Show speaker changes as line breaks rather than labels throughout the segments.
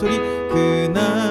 그 나팔 소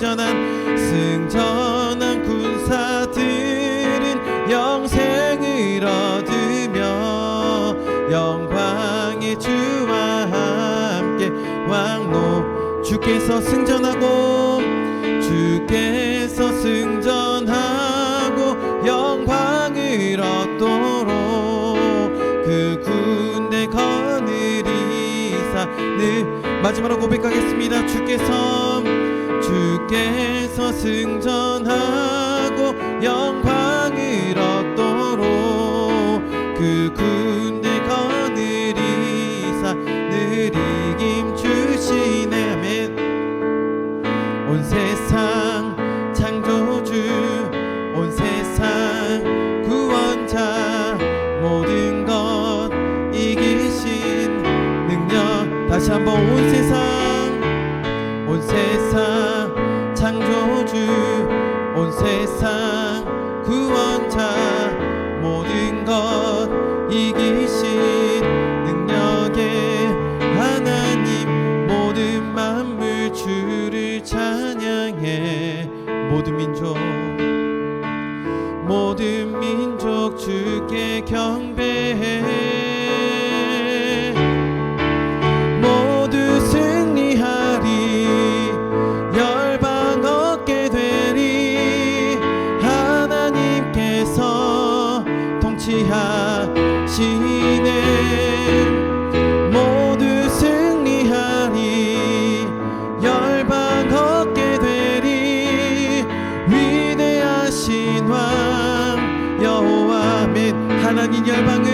승전한 승전한 군사들은 영생을 얻으며 영광의 주와 함께 왕노 주께서 승전하고 주께서 승전하고 영광을 얻도록 그 군대 거느리사 늘 마지막으로 고백하겠습니다. 주께서 주께서 승전하고 영광을 얻도록 그 군대 거느리사 늘 이김 주시네 아멘 온 세상 창조주 온 세상 구원자 모든 것 이기신 능력. 다시 한번 온 세상 민족 주께 경배해 하나님 열방을.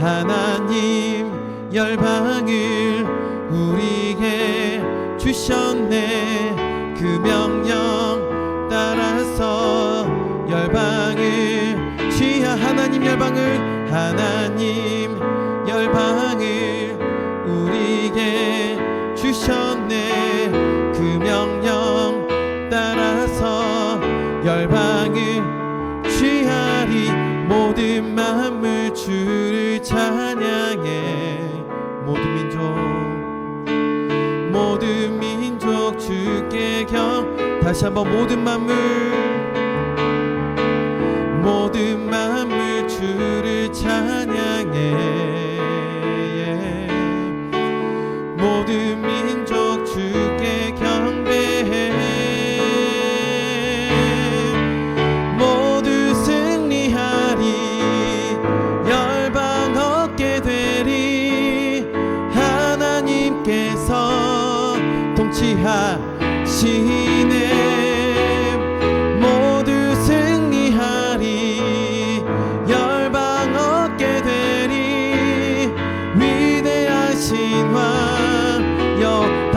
하나님 열방을 우리에게 주셨네. 그 명령 따라서 열방을 취하 하나님 열방을 하나님 열방을 우리에게 주셨네. 그 명령 주를 찬양해. 모든 민족 모든 민족 주께 경 다시 한번 모든 만물 모든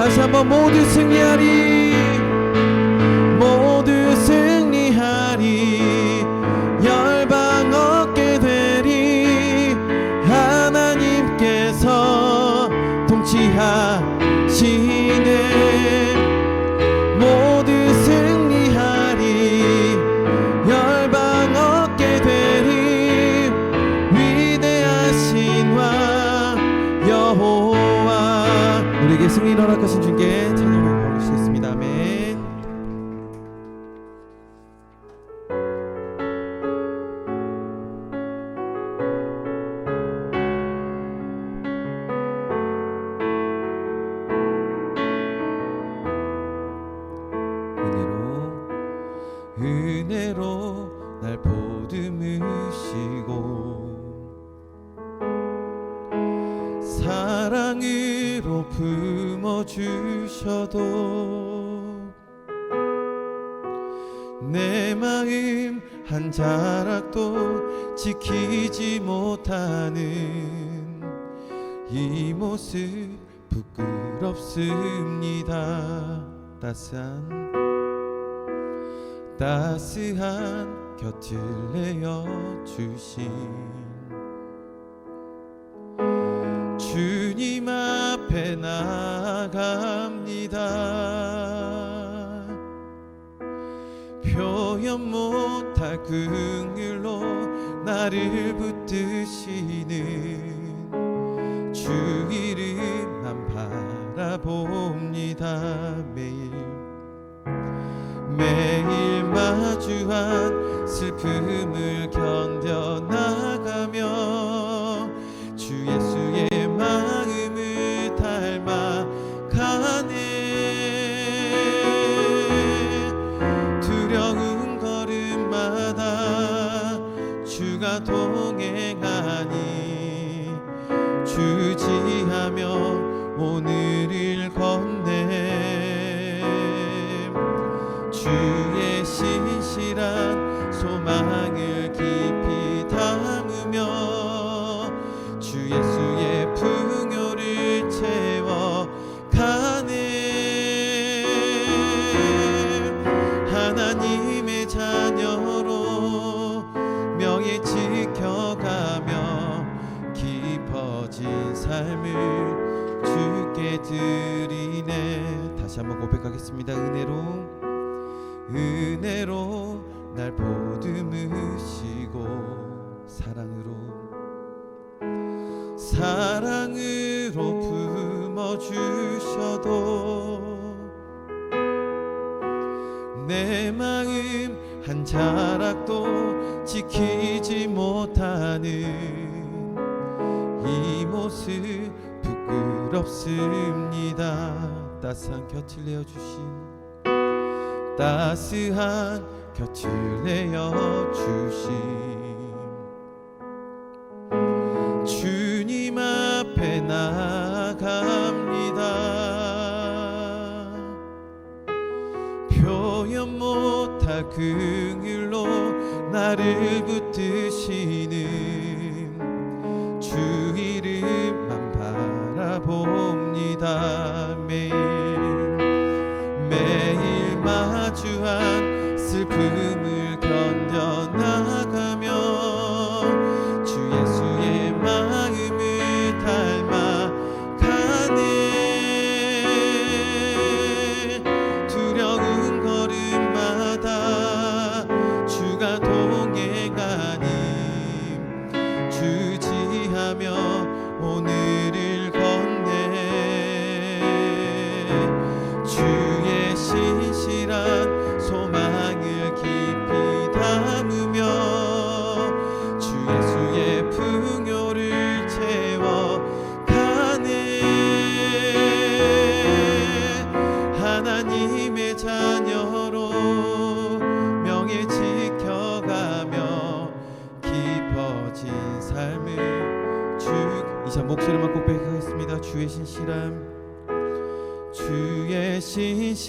다시 한번 모두 승리하리 품어 주셔도 내 마음 한 자락도 지키지 못하는 이 모습 부끄럽습니다. 따스한 따스한 곁을 내어 주신 앞에 나갑니다. 표현 못할 긍휼로 나를 붙드시는 주이 주 한번 고백하겠습니다. 은혜로 은혜로 날 보듬으시고 사랑으로 사랑으로 품어 주셔도 내 마음 한 자락도 지키지 못하는 이 모습 부끄럽습니다 따스한 곁을 내어 주신 따스한 곁을 내어 주심 주님 앞에 나갑니다. 표현 못할 긍 주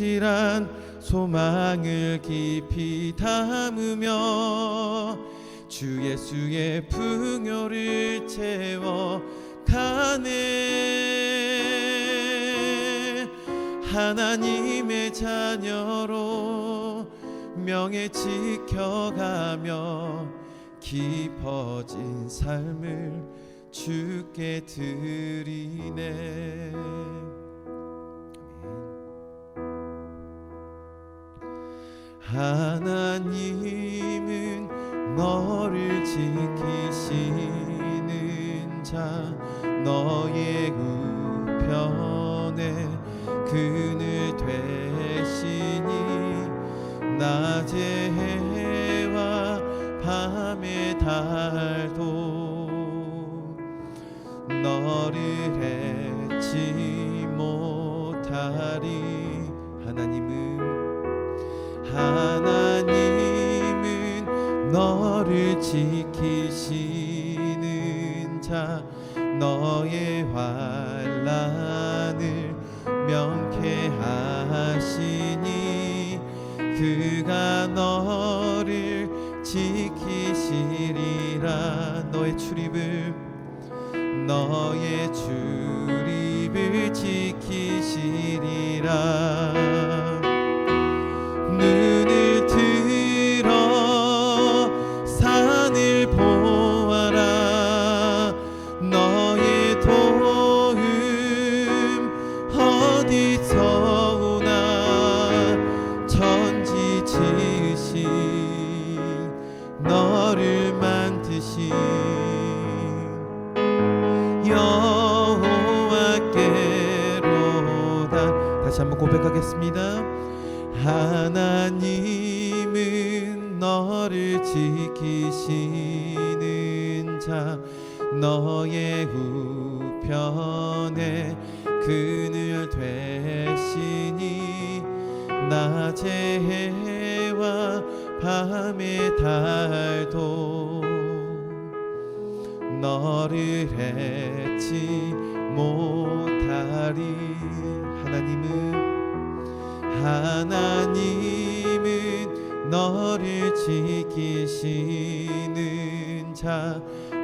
신실한 소망을 깊이 담으며 주 예수의 풍요를 채워 가네. 하나님의 자녀로 명예 지켜가며 깊어진 삶을 주께 드리네 하나님은 너를 지키시는 자 너의 우편에 그늘 되시니 낮의 해와 밤의 달도 너를 잊지 못하리. 하나님은 하나님은 너를 지키시는 자 너의 환란을 명쾌하시니 그가 너를 지키시리라. 너의 출입을 너의 출입을 지키시리라. 하신 여호와께로다. 다시 한번 고백하겠습니다. 하나님은 너를 지키시는 자 너의 우편에 그늘 되시니 낮의 해와 밤의 달도 너를 해치 못하리. 하나님은 하나님은 너를 지키시는 자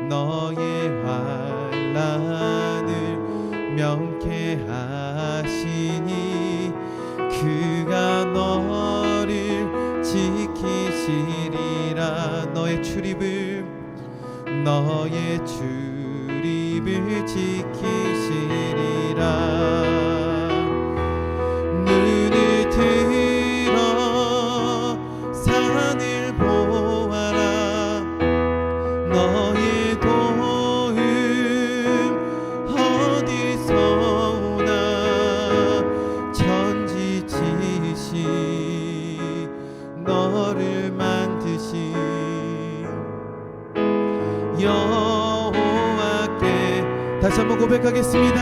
너의 환란. que si mi